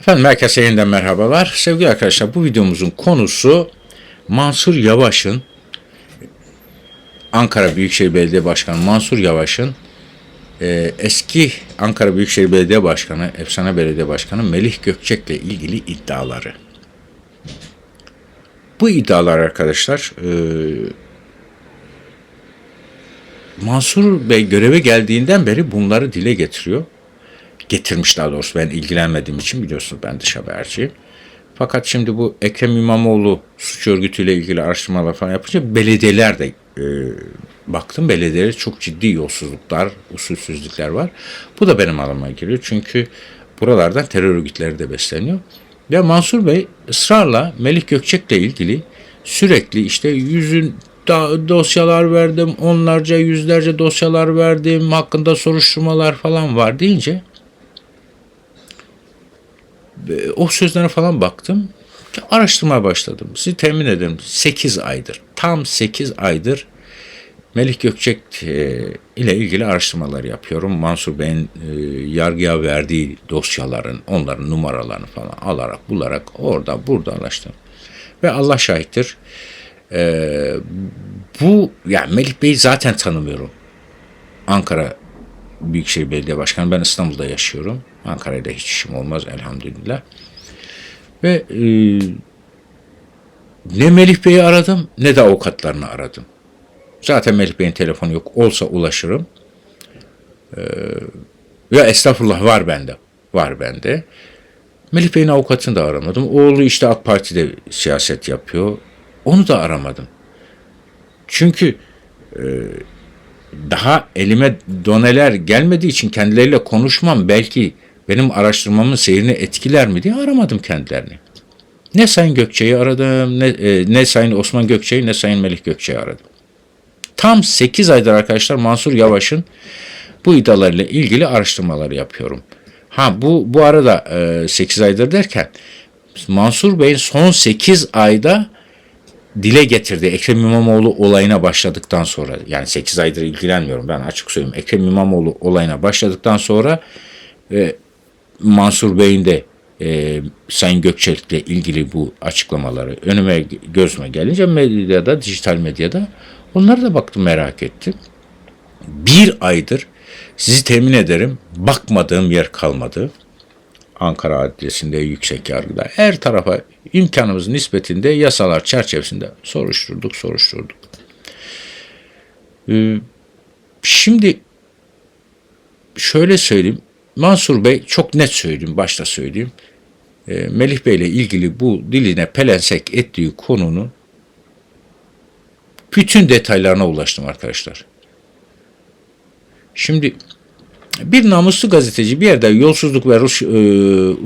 Efendim herkese yeniden merhabalar. Sevgili arkadaşlar bu videomuzun konusu Mansur Yavaş'ın Ankara Büyükşehir Belediye Başkanı Mansur Yavaş'ın e, eski Ankara Büyükşehir Belediye Başkanı, efsane belediye başkanı Melih Gökçek'le ilgili iddiaları. Bu iddialar arkadaşlar e, Mansur Bey göreve geldiğinden beri bunları dile getiriyor getirmiş daha doğrusu ben ilgilenmediğim için biliyorsunuz ben dış haberciyim. Fakat şimdi bu Ekrem İmamoğlu suç örgütüyle ilgili araştırmalar falan yapınca belediyeler de e, baktım belediyelerde çok ciddi yolsuzluklar, usulsüzlükler var. Bu da benim alanıma giriyor çünkü buralardan terör örgütleri de besleniyor. Ve Mansur Bey ısrarla Melih Gökçek'le ilgili sürekli işte yüzün da- dosyalar verdim, onlarca yüzlerce dosyalar verdim, hakkında soruşturmalar falan var deyince o sözlere falan baktım. Araştırmaya başladım. Sizi temin ederim 8 aydır. Tam 8 aydır Melih Gökçek e, ile ilgili araştırmalar yapıyorum. Mansur Bey'in e, yargıya verdiği dosyaların, onların numaralarını falan alarak, bularak orada burada araştırdım. Ve Allah şahittir. e, bu, yani Melih Bey'i zaten tanımıyorum. Ankara Büyükşehir Belediye Başkanı. Ben İstanbul'da yaşıyorum. Ankara'da hiç işim olmaz elhamdülillah. Ve e, ne Melih Bey'i aradım ne de avukatlarını aradım. Zaten Melih Bey'in telefonu yok. Olsa ulaşırım. E, ya estağfurullah var bende. Var bende. Melih Bey'in avukatını da aramadım. Oğlu işte AK Parti'de siyaset yapıyor. Onu da aramadım. Çünkü daha elime doneler gelmediği için kendileriyle konuşmam belki benim araştırmamın seyrini etkiler mi diye aramadım kendilerini. Ne Sayın Gökçe'yi aradım, ne, e, ne Sayın Osman Gökçe'yi, ne Sayın Melih Gökçe'yi aradım. Tam 8 aydır arkadaşlar Mansur Yavaş'ın bu iddialarıyla ilgili araştırmaları yapıyorum. Ha bu bu arada e, 8 aydır derken Mansur Bey'in son 8 ayda dile getirdi Ekrem İmamoğlu olayına başladıktan sonra yani 8 aydır ilgilenmiyorum ben açık söyleyeyim Ekrem İmamoğlu olayına başladıktan sonra e, Mansur Bey'in de e, Sayın Gökçek'le ilgili bu açıklamaları önüme gözüme gelince medyada dijital medyada onlara da baktım merak ettim. Bir aydır sizi temin ederim bakmadığım yer kalmadı. Ankara Adliyesi'nde, yüksek yargıda her tarafa imkanımız nispetinde yasalar çerçevesinde soruşturduk, soruşturduk. Ee, şimdi şöyle söyleyeyim. Mansur Bey çok net söyleyeyim, başta söyleyeyim. Ee, Melih Bey ile ilgili bu diline pelensek ettiği konunun bütün detaylarına ulaştım arkadaşlar. Şimdi bir namuslu gazeteci bir yerde yolsuzluk ve ruş, e,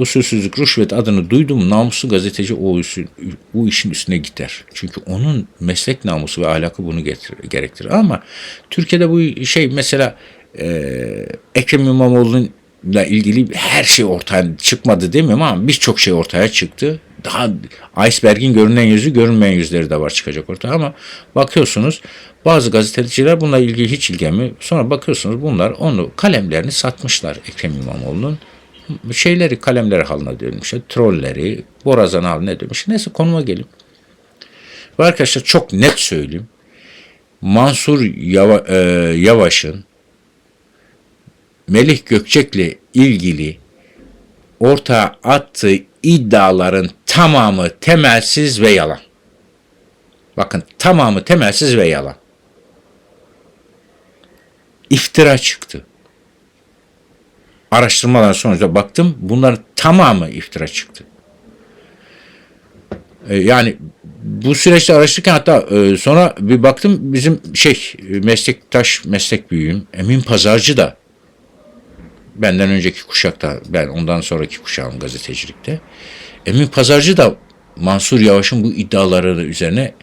usulsüzlük, rüşvet adını duydum namuslu gazeteci o, işin, o işin üstüne gider. Çünkü onun meslek namusu ve ahlakı bunu getirir, gerektirir. Ama Türkiye'de bu şey mesela e, Ekrem İmamoğlu'yla ilgili her şey ortaya çıkmadı demiyorum ama birçok şey ortaya çıktı. Daha iceberg'in görünen yüzü görünmeyen yüzleri de var çıkacak ortaya ama bakıyorsunuz bazı gazeteciler bununla ilgili hiç ilgilenmiyor. Sonra bakıyorsunuz bunlar onu kalemlerini satmışlar Ekrem İmamoğlu'nun. Şeyleri kalemleri haline dönmüşler. Trolleri, borazan haline dönmüş. Neyse konuma gelin. Ve arkadaşlar çok net söyleyeyim. Mansur e, Yavaş'ın Melih Gökçek'le ilgili ortaya attığı iddiaların tamamı temelsiz ve yalan. Bakın tamamı temelsiz ve yalan. İftira çıktı. Araştırmalar sonucunda baktım bunların tamamı iftira çıktı. Ee, yani bu süreçte araştırırken hatta e, sonra bir baktım bizim şey meslektaş meslek büyüğüm Emin Pazarcı da benden önceki kuşakta ben ondan sonraki kuşağım gazetecilikte. Emin Pazarcı da Mansur Yavaş'ın bu iddiaları üzerine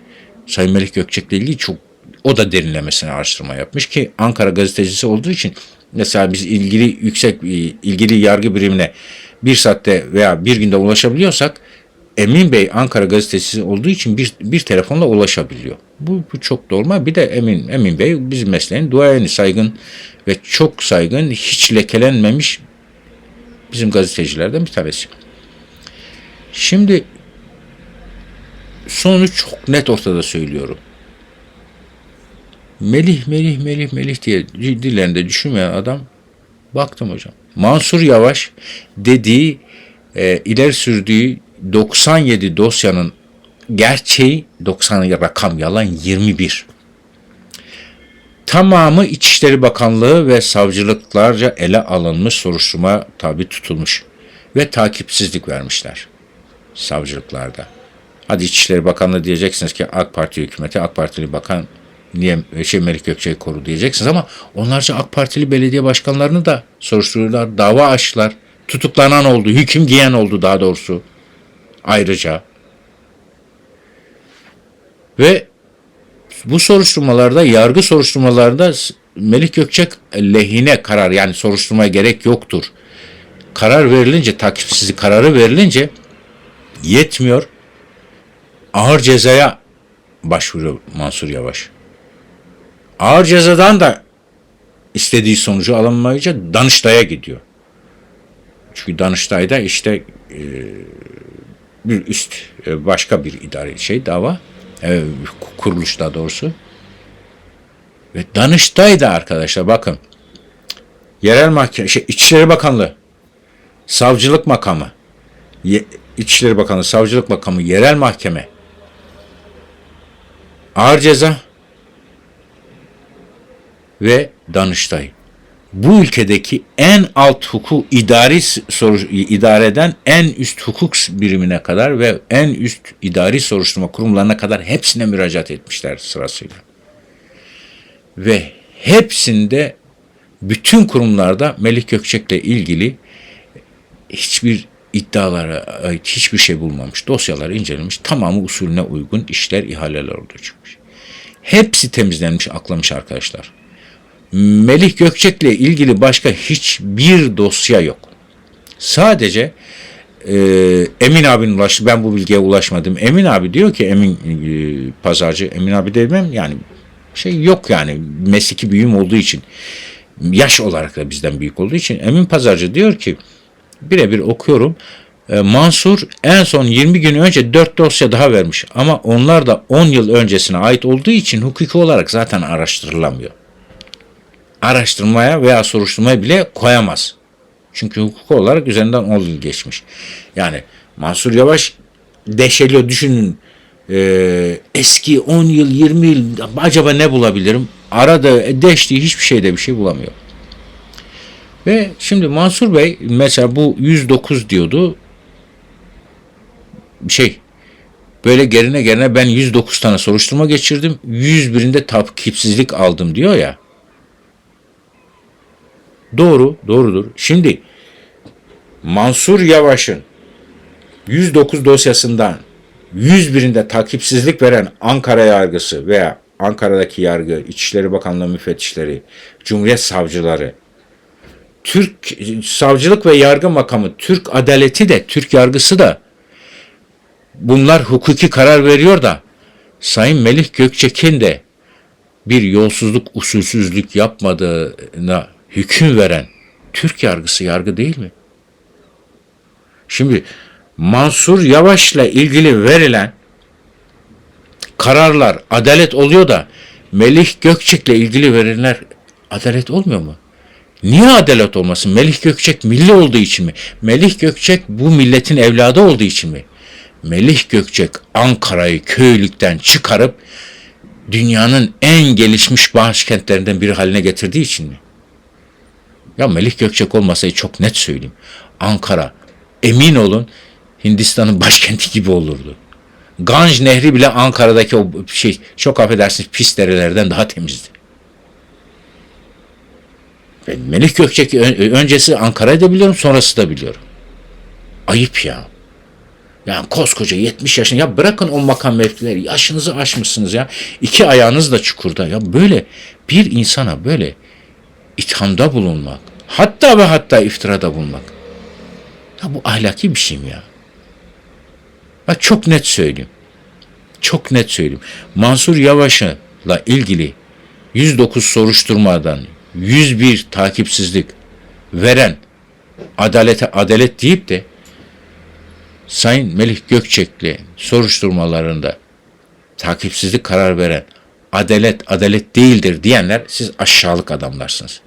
Sayın Melih Gökçek'le ilgili çok o da derinlemesine araştırma yapmış ki Ankara gazetecisi olduğu için mesela biz ilgili yüksek ilgili yargı birimine bir saatte veya bir günde ulaşabiliyorsak Emin Bey Ankara gazetecisi olduğu için bir, bir telefonla ulaşabiliyor. Bu, bu çok normal. Bir de Emin Emin Bey bizim mesleğin duayeni saygın ve çok saygın, hiç lekelenmemiş bizim gazetecilerden bir tanesi. Şimdi sonuç çok net ortada söylüyorum. Melih, Melih, Melih, Melih diye dillerinde düşünmeyen adam baktım hocam. Mansur Yavaş dediği, e, ileri sürdüğü 97 dosyanın gerçeği 90 rakam yalan 21. Tamamı İçişleri Bakanlığı ve savcılıklarca ele alınmış soruşturma tabi tutulmuş ve takipsizlik vermişler savcılıklarda. Hadi İçişleri Bakanlığı diyeceksiniz ki AK Parti hükümeti, AK Partili bakan niye şey Melik Gökçe'yi koru diyeceksiniz ama onlarca AK Partili belediye başkanlarını da soruşturuyorlar, dava açtılar, tutuklanan oldu, hüküm giyen oldu daha doğrusu ayrıca. Ve bu soruşturmalarda, yargı soruşturmalarında Melik Gökçek lehine karar yani soruşturmaya gerek yoktur. Karar verilince, takipsizlik kararı verilince yetmiyor. Ağır cezaya başvuruyor Mansur Yavaş. Ağır cezadan da istediği sonucu alamayınca Danıştay'a gidiyor. Çünkü Danıştay'da işte e, bir üst e, başka bir idari şey dava e, kuruluş daha doğrusu. Ve Danıştay'da arkadaşlar bakın yerel mahkeme şey, İçişleri Bakanlığı savcılık makamı Ye, İçişleri Bakanlığı savcılık makamı yerel mahkeme ağır ceza ve Danıştay. Bu ülkedeki en alt hukuk idari soru, idareden en üst hukuk birimine kadar ve en üst idari soruşturma kurumlarına kadar hepsine müracaat etmişler sırasıyla. Ve hepsinde bütün kurumlarda Melih Gökçek'le ilgili hiçbir iddialara ait hiçbir şey bulmamış. Dosyalar incelenmiş. Tamamı usulüne uygun işler, ihaleler oldu çıkmış. Hepsi temizlenmiş, aklamış arkadaşlar. Melih Gökçek'le ilgili başka hiçbir dosya yok. Sadece e, Emin abinin ulaştı. Ben bu bilgiye ulaşmadım. Emin abi diyor ki Emin e, pazarcı Emin abi demem yani şey yok yani mesleki büyüm olduğu için yaş olarak da bizden büyük olduğu için Emin pazarcı diyor ki birebir okuyorum. E, Mansur en son 20 gün önce 4 dosya daha vermiş ama onlar da 10 yıl öncesine ait olduğu için hukuki olarak zaten araştırılamıyor araştırmaya veya soruşturmaya bile koyamaz. Çünkü hukuk olarak üzerinden 10 yıl geçmiş. Yani Mansur Yavaş deşeliyor düşünün e, eski 10 yıl 20 yıl acaba ne bulabilirim? Arada deştiği hiçbir şeyde bir şey bulamıyor. Ve şimdi Mansur Bey mesela bu 109 diyordu. Şey böyle gerine gerine ben 109 tane soruşturma geçirdim. 101'inde takipsizlik aldım diyor ya. Doğru, doğrudur. Şimdi Mansur Yavaş'ın 109 dosyasından 101'inde takipsizlik veren Ankara yargısı veya Ankara'daki yargı, İçişleri Bakanlığı müfettişleri, Cumhuriyet savcıları, Türk savcılık ve yargı makamı, Türk adaleti de, Türk yargısı da bunlar hukuki karar veriyor da Sayın Melih Gökçek'in de bir yolsuzluk, usulsüzlük yapmadığına hüküm veren Türk yargısı yargı değil mi? Şimdi Mansur Yavaş'la ilgili verilen kararlar adalet oluyor da Melih Gökçek'le ilgili verilenler adalet olmuyor mu? Niye adalet olmasın? Melih Gökçek milli olduğu için mi? Melih Gökçek bu milletin evladı olduğu için mi? Melih Gökçek Ankara'yı köylükten çıkarıp dünyanın en gelişmiş başkentlerinden biri haline getirdiği için mi? Ya Melih Gökçek olmasaydı çok net söyleyeyim. Ankara emin olun Hindistan'ın başkenti gibi olurdu. Ganj Nehri bile Ankara'daki o şey çok affedersiniz pis derelerden daha temizdi. Ben Melih Gökçek öncesi Ankara'yı da biliyorum sonrası da biliyorum. Ayıp ya. Yani koskoca 70 yaşında ya bırakın o makam mevkileri yaşınızı aşmışsınız ya. İki ayağınız da çukurda ya böyle bir insana böyle ithamda bulunmak, hatta ve hatta iftirada bulunmak. Ya bu ahlaki bir şey mi ya? Bak çok net söyleyeyim. Çok net söyleyeyim. Mansur Yavaş'la ilgili 109 soruşturmadan 101 takipsizlik veren adalete adalet deyip de Sayın Melih Gökçekli soruşturmalarında takipsizlik karar veren adalet adalet değildir diyenler siz aşağılık adamlarsınız.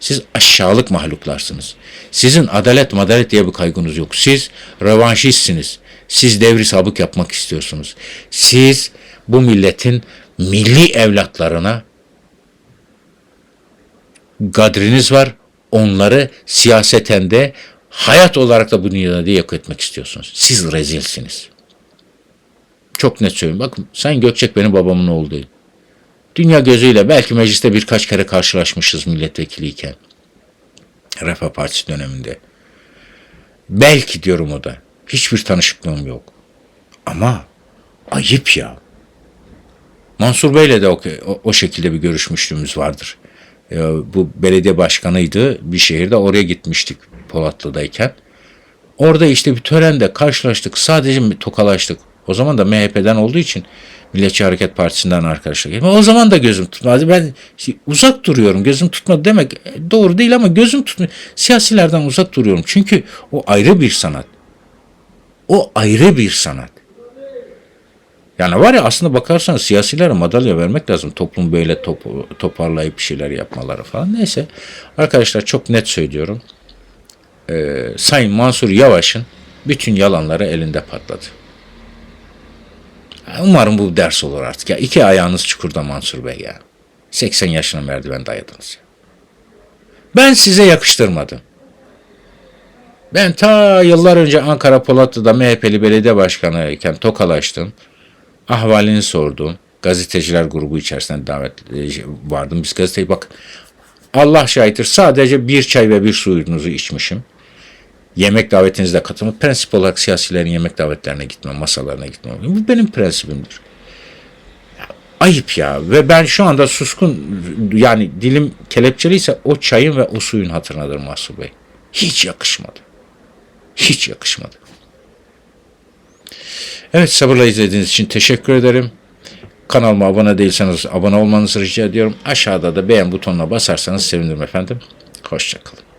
Siz aşağılık mahluklarsınız. Sizin adalet madalet diye bir kaygınız yok. Siz revanşistsiniz. Siz devri sabık yapmak istiyorsunuz. Siz bu milletin milli evlatlarına gadriniz var. Onları siyaseten de hayat olarak da bu dünyada yok etmek istiyorsunuz. Siz rezilsiniz. Çok net söyleyeyim. Bakın Sayın Gökçek benim babamın oğlu değil. Dünya gözüyle belki mecliste birkaç kere karşılaşmışız milletvekiliyken. Refah Partisi döneminde. Belki diyorum o da. Hiçbir tanışıklığım yok. Ama ayıp ya. Mansur Bey'le de o, o, şekilde bir görüşmüşlüğümüz vardır. Ee, bu belediye başkanıydı bir şehirde oraya gitmiştik Polatlı'dayken. Orada işte bir törende karşılaştık. Sadece tokalaştık. O zaman da MHP'den olduğu için Milliyetçi Hareket Partisi'nden arkadaşlar geldi. O zaman da gözüm tutmadı. Ben şey, uzak duruyorum. Gözüm tutmadı demek e, doğru değil ama gözüm tutmuyor. Siyasilerden uzak duruyorum. Çünkü o ayrı bir sanat. O ayrı bir sanat. Yani var ya aslında bakarsanız siyasilere madalya vermek lazım. Toplum böyle top, toparlayıp bir şeyler yapmaları falan. Neyse arkadaşlar çok net söylüyorum. Ee, Sayın Mansur Yavaş'ın bütün yalanları elinde patladı. Umarım bu ders olur artık. Ya iki ayağınız çukurda Mansur Bey ya. 80 yaşına merdiven dayadınız. Ya. Ben size yakıştırmadım. Ben ta yıllar önce Ankara Polatlı'da MHP'li belediye başkanı iken tokalaştım. Ahvalini sordum. Gazeteciler grubu içerisinde davet vardım. Biz gazeteyi bak Allah şahittir sadece bir çay ve bir suyunuzu içmişim. Yemek davetinizde katılmak. Prensip olarak siyasilerin yemek davetlerine gitmem, masalarına gitmem. Bu benim prensibimdir. Ayıp ya. Ve ben şu anda suskun yani dilim kelepçeliyse o çayın ve o suyun hatırınadır Mahsur Bey. Hiç yakışmadı. Hiç yakışmadı. Evet sabırla izlediğiniz için teşekkür ederim. Kanalıma abone değilseniz abone olmanızı rica ediyorum. Aşağıda da beğen butonuna basarsanız sevinirim efendim. Hoşçakalın.